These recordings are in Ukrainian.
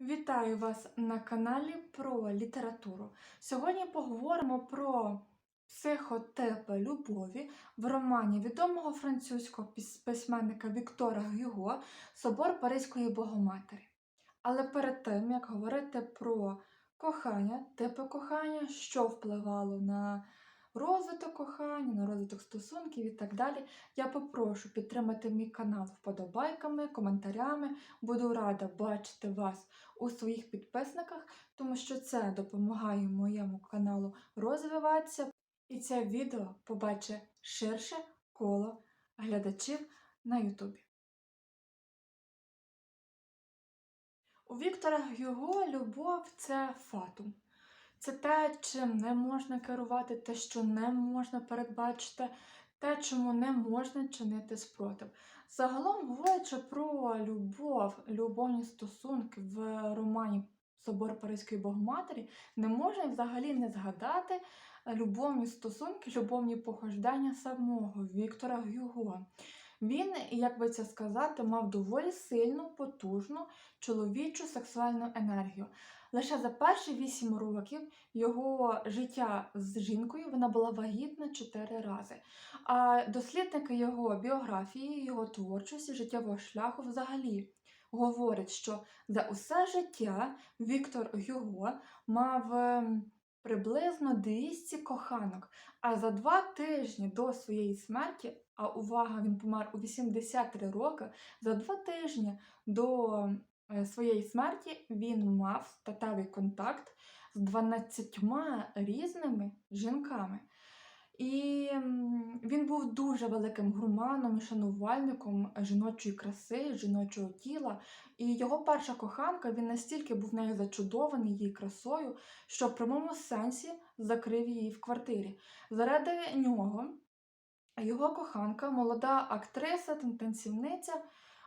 Вітаю вас на каналі про літературу. Сьогодні поговоримо про психотипи любові в романі відомого французького письменника Віктора Гюго Собор Паризької Богоматері. Але перед тим, як говорити про кохання, типи кохання, що впливало на розвиток кохання, на розвиток стосунків і так далі, я попрошу підтримати мій канал вподобайками, коментарями. Буду рада бачити вас у своїх підписниках, тому що це допомагає моєму каналу розвиватися, і це відео побачить ширше коло глядачів на Ютубі. У Віктора Гюго любов це фатум. Це те, чим не можна керувати, те, що не можна передбачити, те, чому не можна чинити спротив. Загалом, говорячи про любов, любовні стосунки в романі Собор Паризької Богоматері, не можна взагалі не згадати любовні стосунки, любовні похождання самого Віктора Гюго. Він, як би це сказати, мав доволі сильну, потужну чоловічу сексуальну енергію. Лише за перші вісім років його життя з жінкою вона була вагітна чотири рази. А дослідники його біографії, його творчості, життєвого шляху взагалі говорять, що за усе життя Віктор Гюго мав ем, приблизно 200 коханок. А за два тижні до своєї смерті, а увага, він помер у 83 роки, за два тижні до своєї смерті він мав статевий контакт з 12 різними жінками. І він був дуже великим гурманом і шанувальником жіночої краси, жіночого тіла. І його перша коханка він настільки був нею зачудований її красою, що в прямому сенсі закрив її в квартирі. Заради нього його коханка, молода актриса, танцівниця,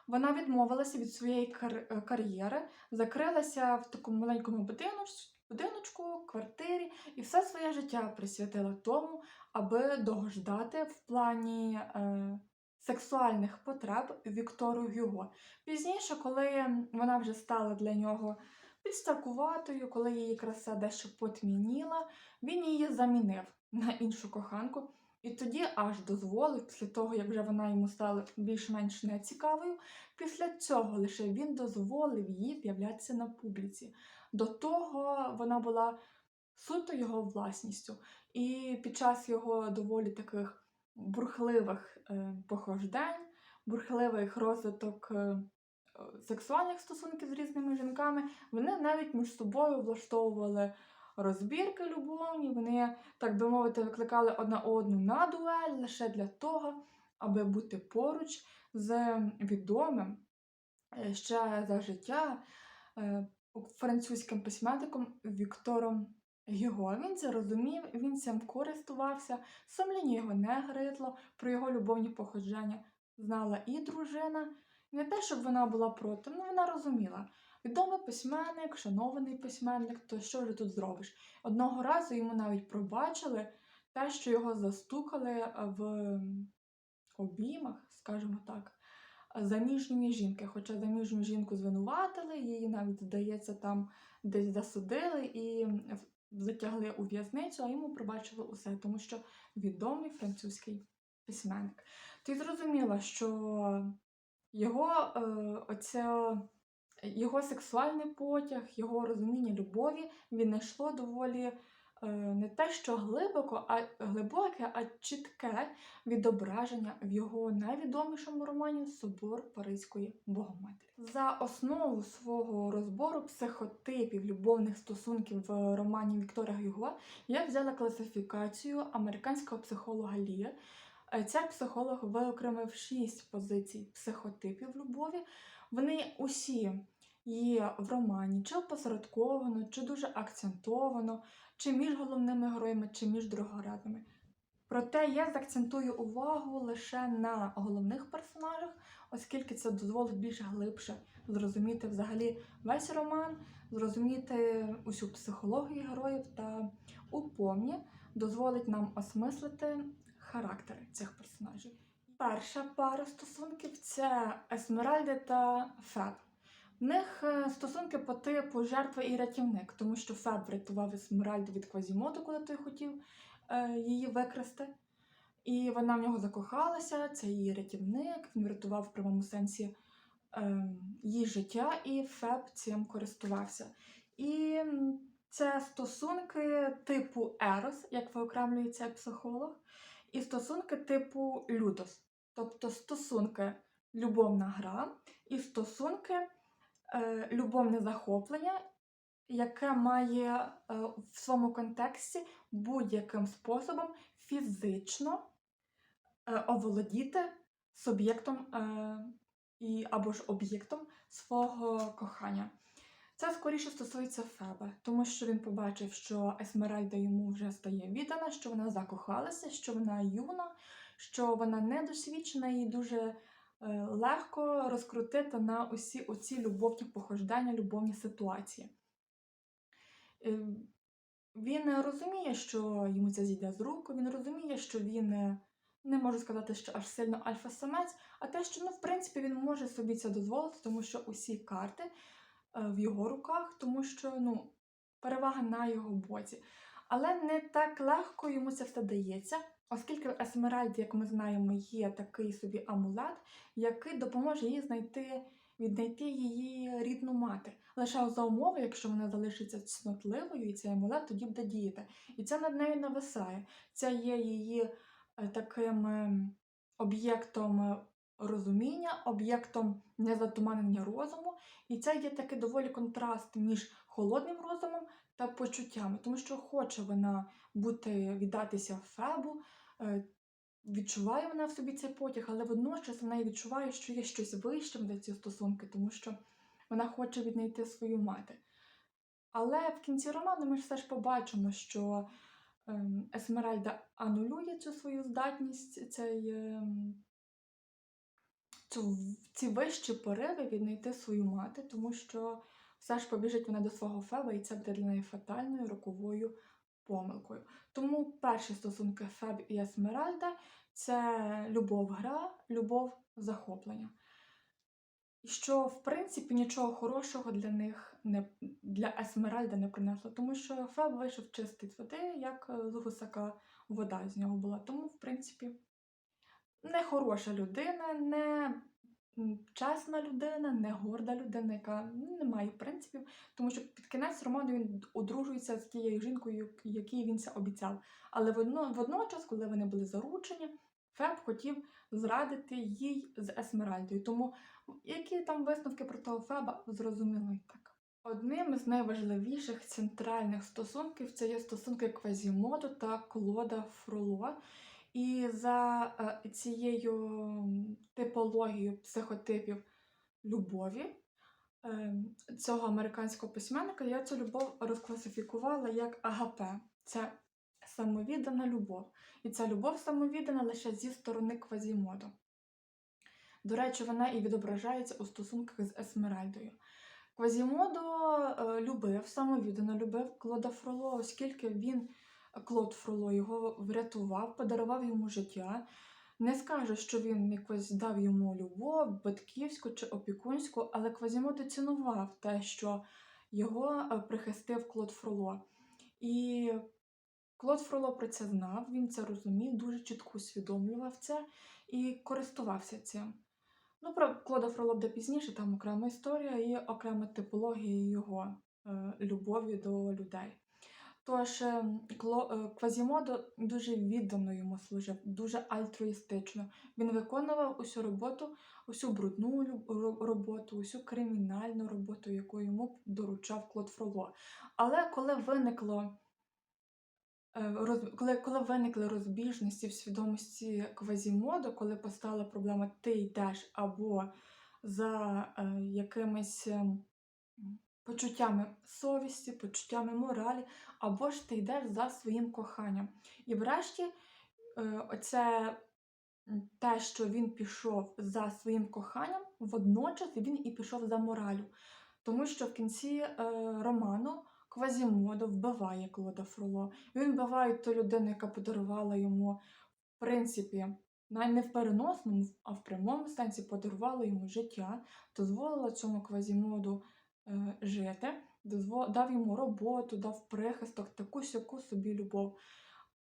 вона відмовилася від своєї кар- е, кар'єри, закрилася в такому маленькому будиночку, будиночку, квартирі і все своє життя присвятила тому, аби догождати в плані е, сексуальних потреб Віктору Гюго. Пізніше, коли вона вже стала для нього підстаркуватою, коли її краса дещо потьмяніла, він її замінив на іншу коханку. І тоді аж дозволив, після того, як вже вона йому стала більш-менш нецікавою, після цього лише він дозволив їй з'являтися на публіці. До того вона була суто його власністю. І під час його доволі таких бурхливих е, похождень, бурхливих розвиток е, сексуальних стосунків з різними жінками, вони навіть між собою влаштовували розбірки любовні, вони, так би мовити, викликали одна одну на дуель лише для того, аби бути поруч з відомим е, ще за життя е, французьким письменником Віктором Гюго. Він це розумів, він цим користувався, сумління його не гридло, про його любовні походження знала і дружина. Не те, щоб вона була проти, ну вона розуміла. Відомий письменник, шанований письменник, то що ж тут зробиш? Одного разу йому навіть пробачили те, що його застукали в обіймах, скажімо так, заміжньої жінки. Хоча заміжню жінку звинуватили, її навіть, здається, там десь засудили і затягли у в'язницю, а йому пробачили усе, тому що відомий французький письменник. Ти зрозуміла, що його е, оця, його сексуальний потяг, його розуміння любові він не йшло доволі е, не те, що глибоко, а глибоке, а чітке відображення в його найвідомішому романі Собор Паризької Богоматері. За основу свого розбору психотипів любовних стосунків в романі Віктора Гюго я взяла класифікацію американського психолога Лія. Е, Цей психолог виокремив шість позицій психотипів любові. Вони усі є в романі, чи опосередковано, чи дуже акцентовано, чи між головними героями, чи між другорядними. Проте я заакцентую увагу лише на головних персонажах, оскільки це дозволить більш глибше зрозуміти взагалі весь роман, зрозуміти усю психологію героїв та уповні дозволить нам осмислити характери цих персонажів. Перша пара стосунків це Есмеральда та Феб. В них е, стосунки по типу жертва і рятівник, тому що Феб врятував Есмеральду від Квазімоду, коли той хотів е, її викрасти. І вона в нього закохалася, це її рятівник, він врятував в прямому сенсі е, її життя, і Феб цим користувався. І це стосунки типу Ерос, як виокремлює цей психолог, і стосунки типу Лютос, тобто стосунки любовна гра і стосунки любовне захоплення, яке має е, в своєму контексті будь-яким способом фізично е, оволодіти суб'єктом е, або ж об'єктом свого кохання. Це скоріше стосується Феба, тому що він побачив, що Есмеральда йому вже стає віддана, що вона закохалася, що вона юна, що вона недосвідчена і дуже е, легко розкрутити на усі оці любовні похождання, любовні ситуації. Е, Він розуміє, що йому це зійде з рук, він розуміє, що він е, не можу сказати, що аж сильно альфа-самець, а те, що ну, в принципі він може собі це дозволити, тому що усі карти е, в його руках, тому що ну, перевага на його боці. Але не так легко йому це все дається, оскільки в Есмеральді, як ми знаємо, є такий собі амулет, який допоможе їй знайти, віднайти її рідну мати. Лише за умови, якщо вона залишиться цнотливою, і цей амулет тоді буде діяти. І це над нею нависає. Це є її е, таким ем, об'єктом е, розуміння, об'єктом незатуманення розуму. І це є такий доволі контраст між холодним розумом та почуттями, тому що хоче вона бути віддатися Фебу, е, відчуває вона в собі цей потяг, але водночас вона і відчуває, що є щось вищим за ці стосунки, тому що вона хоче віднайти свою мати. Але в кінці роману ми ж все ж побачимо, що ем, Есмеральда анулює цю свою здатність, цей, ем, цю, ці вищі пориви віднайти свою мати, тому що все ж побіжить вона до свого Феба, і це буде для неї фатальною роковою помилкою. Тому перші стосунки Феб і Есмеральда це любов гра, любов захоплення. І що, в принципі, нічого хорошого для них не для Есмеральда не принесло, тому що Феб вийшов чистий води, як е, з гусака вода з нього була. Тому, в принципі, не хороша людина, не чесна людина, не горда людина, яка ну, не має принципів, тому що під кінець роману він одружується з тією жінкою, якій він це обіцяв. Але водночас, коли вони були заручені, Феб хотів зрадити їй з Есмеральдою. Тому які там висновки про того Феба, зрозуміло і так. Одним з найважливіших центральних стосунків це є стосунки Квазімоду та Клода Фроло. І за е, цією типологією психотипів любові е, цього американського письменника я цю любов розкласифікувала як агапе. Це самовіддана любов. І ця любов самовіддана лише зі сторони Квазімоду. До речі, вона і відображається у стосунках з Есмеральдою. Квазімодо е, любив, самовіддано любив Клода Фроло, оскільки він, Клод Фроло, його врятував, подарував йому життя. Не скажу, що він якось дав йому любов, батьківську чи опікунську, але Квазімодо цінував те, що його е, прихистив Клод Фроло. І Клод Фроло про це знав, він це розумів, дуже чітко усвідомлював це і користувався цим. Ну, про Клода Фроло буде пізніше, там окрема історія і окрема типологія його е, любові до людей. Тож е, е, Квазімодо дуже віддано йому служив, дуже альтруїстично. Він виконував усю роботу, усю брудну роботу, усю кримінальну роботу, яку йому доручав Клод Фроло. Але коли виникло е, коли, коли виникли розбіжності в свідомості Квазімоду, коли постала проблема ти йдеш або за якимись ем, почуттями совісті, почуттями моралі, або ж ти йдеш за своїм коханням. І врешті е, оце те, що він пішов за своїм коханням, водночас він і пішов за моралю. Тому що в кінці е, роману Квазімодо вбиває Клода Фроло. Він вбиває ту людину, яка подарувала йому, в принципі, навіть не в переносному, а в прямому сенсі подарувала йому життя, дозволила цьому квазімоду жити, дозво- дав йому роботу, дав прихисток, таку сяку собі любов.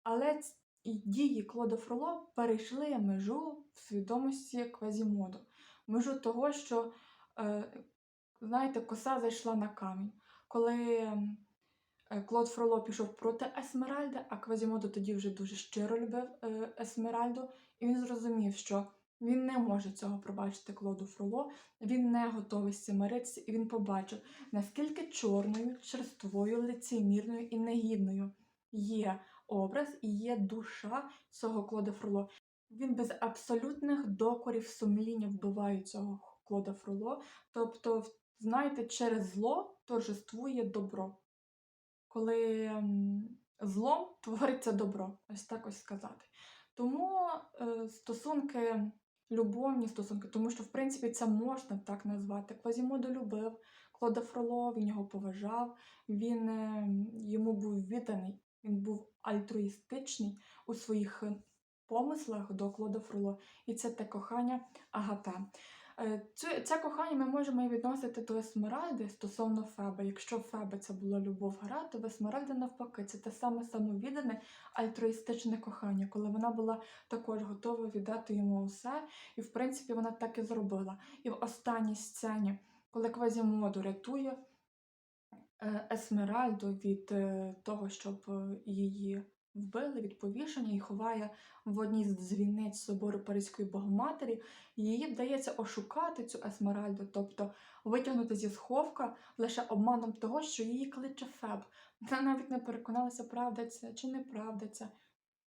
Але дії Клода Фроло перейшли межу в свідомості Квазімоду. Межу того, що, е, знаєте, коса зайшла на камінь. Коли е, Клод Фроло пішов проти Есмеральди, а Квазімоду тоді вже дуже щиро любив е, Есмеральду, і він зрозумів, що він не може цього пробачити Клоду Фроло, він не готовий з миритися, і він побачив, наскільки чорною, черствою, лицемірною і негідною є образ і є душа цього Клода Фроло. Він без абсолютних докорів сумління вбиває цього Клода Фроло. Тобто, знаєте, через зло торжествує добро. Коли злом твориться добро, ось так ось сказати. Тому е, стосунки, любовні стосунки, тому що, в принципі, це можна так назвати. Квазімодо любив Клода Фроло, він його поважав, він е, йому був відданий, він був альтруїстичний у своїх е, помислах до Клода Фроло. І це те кохання Агапе. Е, Цю, це кохання ми можемо і відносити до Есмеральди стосовно Феби. Якщо Феби це була любов гра, то в Есмеральди навпаки, це те саме самовіддане альтруїстичне кохання, коли вона була також готова віддати йому усе, і в принципі вона так і зробила. І в останній сцені, коли Квазімоду рятує е, Есмеральду від е, того, щоб її вбили від повішення і ховає в одній з дзвіниць собору Паризької Богоматері, її вдається ошукати цю Есмеральду, тобто витягнути зі сховка лише обманом того, що її кличе Феб. Вона навіть не переконалася, правда це чи неправда це.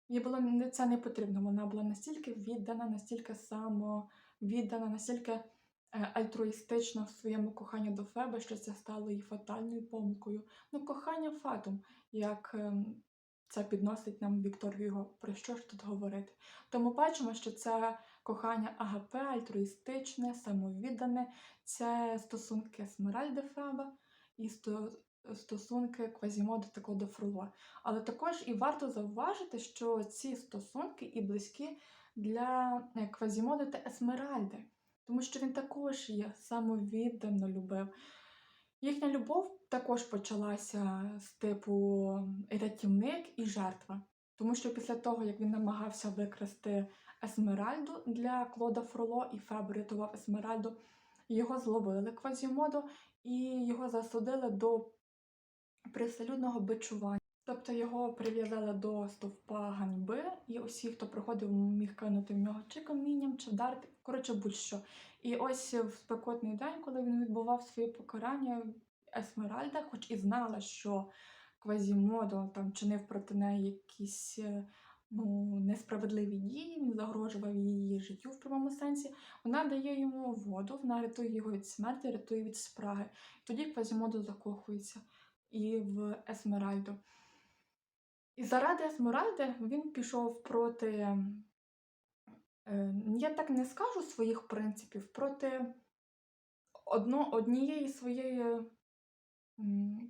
Їй було це не потрібно. Вона була настільки віддана, настільки самовіддана, настільки е, альтруїстична в своєму коханні до Феби, що це стало її фатальною помилкою. Ну, кохання фатум, як ем, це підносить нам Віктор Віго. Про що ж тут говорити? Тому бачимо, що це кохання агапе, альтруїстичне, самовіддане, це стосунки Смеральди Феба і сто- стосунки Квазімоду та Клода Фрула. Але також і варто зауважити, що ці стосунки і близькі для е, Квазімоду та Есмеральди, тому що він також є самовіддано любив. Їхня любов також почалася з типу рятівник і жертва. Тому що після того, як він намагався викрасти Есмеральду для Клода Фроло і Феб рятував Есмеральду, його зловили Квазімодо і його засудили до приселюдного бичування. Тобто його прив'язали до стовпа ганьби, і усі, хто приходив, міг кинути в нього чи камінням, чи вдарити, коротше, будь-що. І ось в спекотний день, коли він відбував своє покарання, Есмеральда, хоч і знала, що Квазімодо там чинив проти неї якісь е, ну, несправедливі дії, він загрожував її життю в прямому сенсі, вона дає йому воду, вона рятує його від смерті, рятує від спраги. Тоді Квазімодо закохується і в Есмеральду. І заради Есмеральди він пішов проти, е, я так не скажу своїх принципів, проти одно, однієї своєї,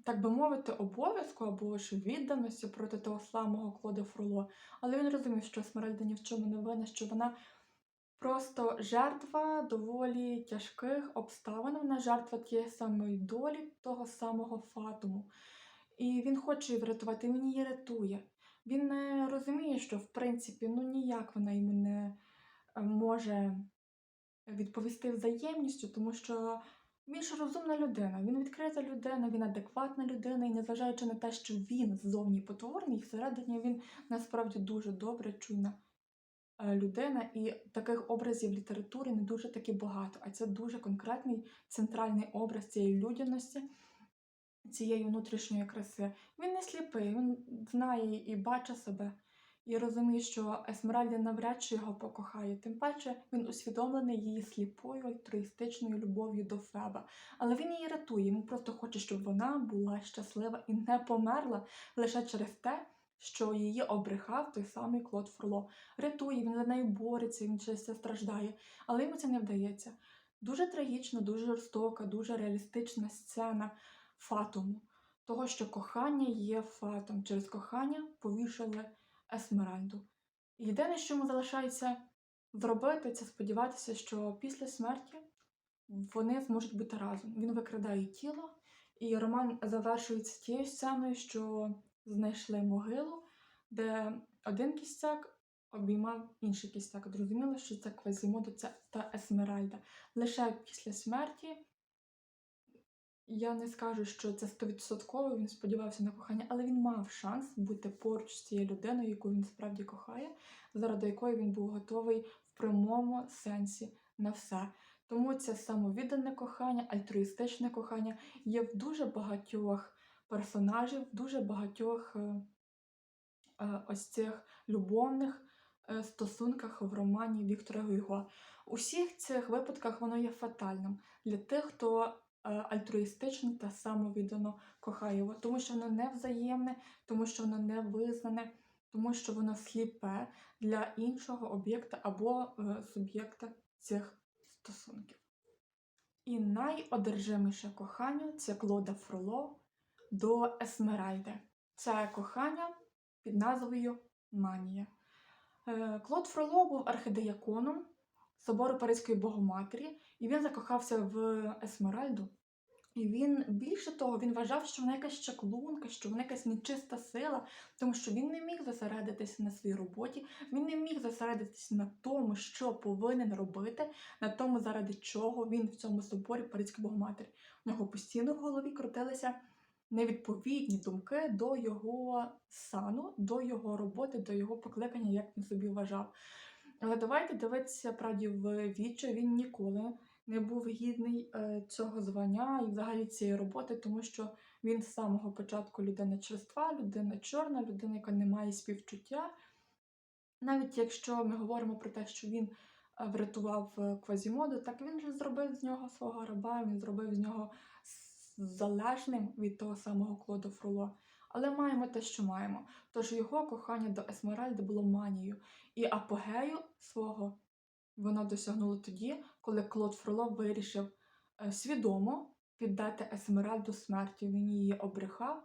так би мовити, обов'язку або ж відданості проти того самого Клода Фруло. Але він розумів, що Есмеральда ні в чому не винна, що вона просто жертва доволі тяжких обставин, вона жертва тієї самої долі, того самого фатуму. І він хоче її врятувати, і він її рятує. Він не розуміє, що в принципі ну ніяк вона йому не е, може відповісти взаємністю, тому що він ж розумна людина, він відкрита людина, він адекватна людина, і незважаючи на те, що він ззовні потворний, всередині він насправді дуже добре, чуйна е, людина, і таких образів в літературі не дуже таки багато. А це дуже конкретний центральний образ цієї людяності, цієї внутрішньої краси. Він не сліпий, він знає і бачить себе, і розуміє, що Есмеральда навряд чи його покохає. Тим паче він усвідомлений її сліпою альтруїстичною любов'ю до Феба. Але він її рятує. Він просто хоче, щоб вона була щаслива і не померла лише через те, що її обрехав той самий Клод Фроло. Рятує, він за нею бореться, він через це страждає, але йому це не вдається. Дуже трагічна, дуже жорстока, дуже реалістична сцена фатуму. Того, що кохання є фатом. Через кохання повішали Есмеральду. Єдине, що йому залишається зробити це сподіватися, що після смерті вони зможуть бути разом. Він викрадає тіло, і роман завершується тією сценою, що знайшли могилу, де один кістяк обіймав інший кістяк. Зрозуміло, що це Квазімодо це та Есмеральда. Лише після смерті я не скажу, що це стовідсотково, він сподівався на кохання, але він мав шанс бути поруч з цією людиною, яку він справді кохає, заради якої він був готовий в прямому сенсі на все. Тому це самовіддане кохання, альтруїстичне кохання є в дуже багатьох персонажів, в дуже багатьох е, е, ось цих любовних е, стосунках в романі Віктора Гюго. У всіх цих випадках воно є фатальним для тих, хто альтруїстично та самовіддано кохає його, тому що воно не взаємне, тому що воно не визнане, тому що воно сліпе для іншого об'єкта або е, суб'єкта цих стосунків. І найодержиміше кохання це Клода Фроло до Есмеральди. Це кохання під назвою Манія. Е, Клод Фроло був архидеяконом собору Паризької Богоматері, і він закохався в Есмеральду. І він більше того, він вважав, що вона якась чаклунка, що вона якась нечиста сила, тому що він не міг зосередитися на своїй роботі, він не міг зосередитися на тому, що повинен робити, на тому, заради чого він в цьому соборі Паризької Богоматері. У нього постійно в голові крутилися невідповідні думки до його сану, до його роботи, до його покликання, як він собі вважав. Але давайте дивитися правді в вічі, він ніколи не був гідний е, цього звання і взагалі цієї роботи, тому що він з самого початку людина черства, людина чорна, людина, яка не має співчуття. Навіть якщо ми говоримо про те, що він е, врятував е, Квазімоду, так він же зробив з нього свого раба, він зробив з нього залежним від того самого Клода Фроло. Але маємо те, що маємо. Тож його кохання до Есмеральди було манією, і апогею свого воно досягнуло тоді, коли Клод Фроло вирішив е, свідомо піддати Есмеральду смерті. Він її обрехав,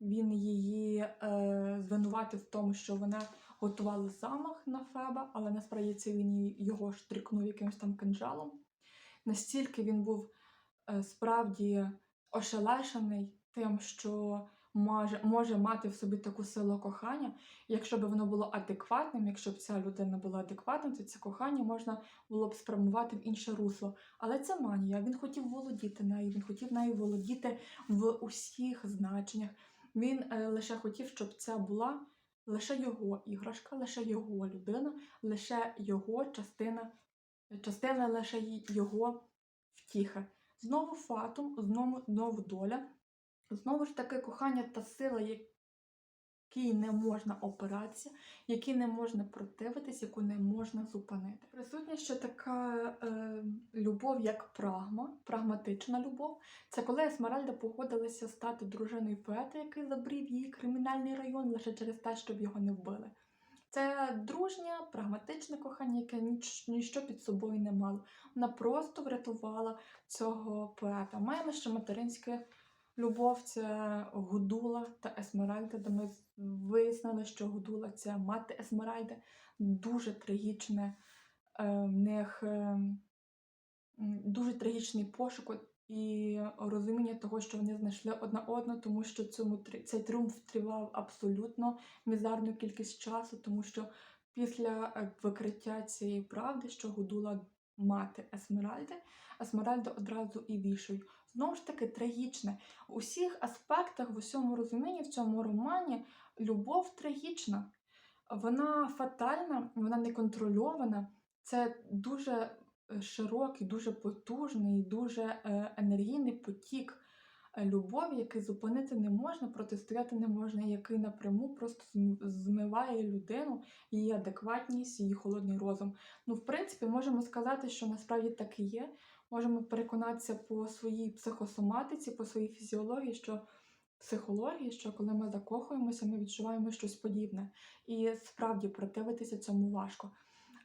він її е, звинуватив в тому, що вона готувала замах на Феба, але насправді це він його штрикнув якимось там кинджалом. Настільки він був е, справді ошелешений тим, що може, може мати в собі таку силу кохання. Якщо б воно було адекватним, якщо б ця людина була адекватним, то це кохання можна було б спрямувати в інше русло. Але це манія. Він хотів володіти нею, він хотів нею володіти в усіх значеннях. Він е, лише хотів, щоб це була лише його іграшка, лише його людина, лише його частина, частина лише його втіхи. Знову фатум, знову, знову доля, знову ж таки кохання та сила, якій не можна опиратися, якій не можна противитись, яку не можна зупинити. Присутня ще така е, любов, як прагма, прагматична любов. Це коли Есмеральда погодилася стати дружиною поета, який забрів її кримінальний район лише через те, щоб його не вбили. Це дружнє, прагматичне кохання, яке ніч, ніщо під собою не мало. Вона просто врятувала цього поета. Маємо ще материнське любов це Гудула та Есмеральда, де ми вияснили, що Гудула це мати Есмеральди. Дуже трагічне е, в них е, дуже трагічний пошук і розуміння того, що вони знайшли одна одну, тому що цьому цей тріумф тривав абсолютно мізарну кількість часу, тому що після е, викриття цієї правди, що Гудула мати Есмеральди, Есмеральда одразу і вішають. Знову ж таки, трагічне. У всіх аспектах, в усьому розумінні, в цьому романі любов трагічна. Вона фатальна, вона неконтрольована. Це дуже е, широкий, дуже потужний, дуже е, енергійний потік е, любові, який зупинити не можна, протистояти не можна, який напряму просто змиває людину, її адекватність, її холодний розум. Ну, в принципі, можемо сказати, що насправді так і є. Можемо переконатися по своїй психосоматиці, по своїй фізіології, що психології, що коли ми закохуємося, ми відчуваємо щось подібне. І справді противитися цьому важко.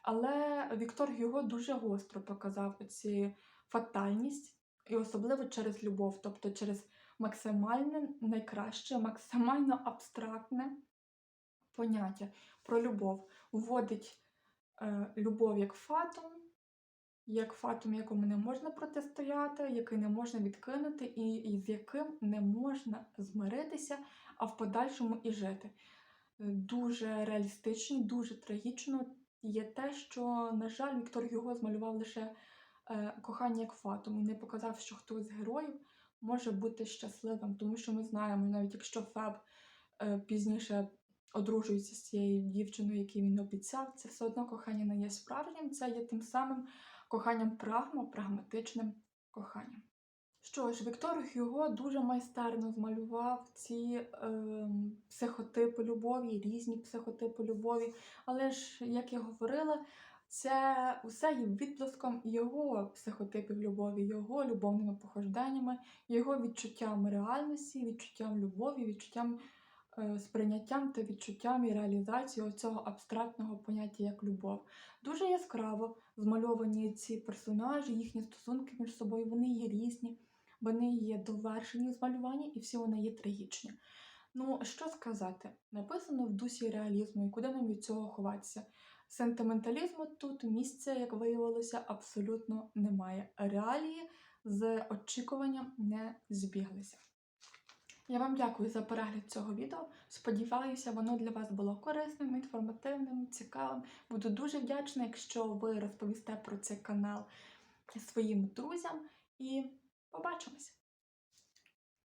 Але Віктор Гюго дуже гостро показав ці фатальність, і особливо через любов, тобто через максимальне найкраще, максимально абстрактне поняття про любов, вводить е, любов як фатум, як фатум, якому не можна протистояти, який не можна відкинути, і, і з яким не можна змиритися, а в подальшому і жити. Е, Дуже реалістично, дуже трагічно є те, що, на жаль, Віктор Гюго змалював лише е, кохання як фатум і не показав, що хтось з героїв може бути щасливим, тому що ми знаємо, навіть якщо Феб е, пізніше одружується з цією дівчиною, якій він обіцяв, це все одно кохання не є справжнім, це є тим самим коханням прагма, прагматичним коханням. Що ж, Віктор Гюго дуже майстерно змалював ці ем, психотипи любові, різні психотипи любові. Але ж, як я говорила, це усе є відблиском його психотипів любові, його любовними похожденнями, його відчуттям реальності, відчуттям любові, відчуттям е, сприйняттям та відчуттям і реалізацією цього абстрактного поняття як любов. Дуже яскраво змальовані ці персонажі, їхні стосунки між собою, вони є різні, вони є довершені в змалюванні і всі вони є трагічні. Ну, що сказати, написано в дусі реалізму, і куди нам від цього ховатися? Сентименталізму тут місця, як виявилося, абсолютно немає. Реалії з очікуванням не збіглися. Я вам дякую за перегляд цього відео. Сподіваюся, воно для вас було корисним, інформативним, цікавим. Буду дуже вдячна, якщо ви розповісте про цей канал своїм друзям. І побачимось!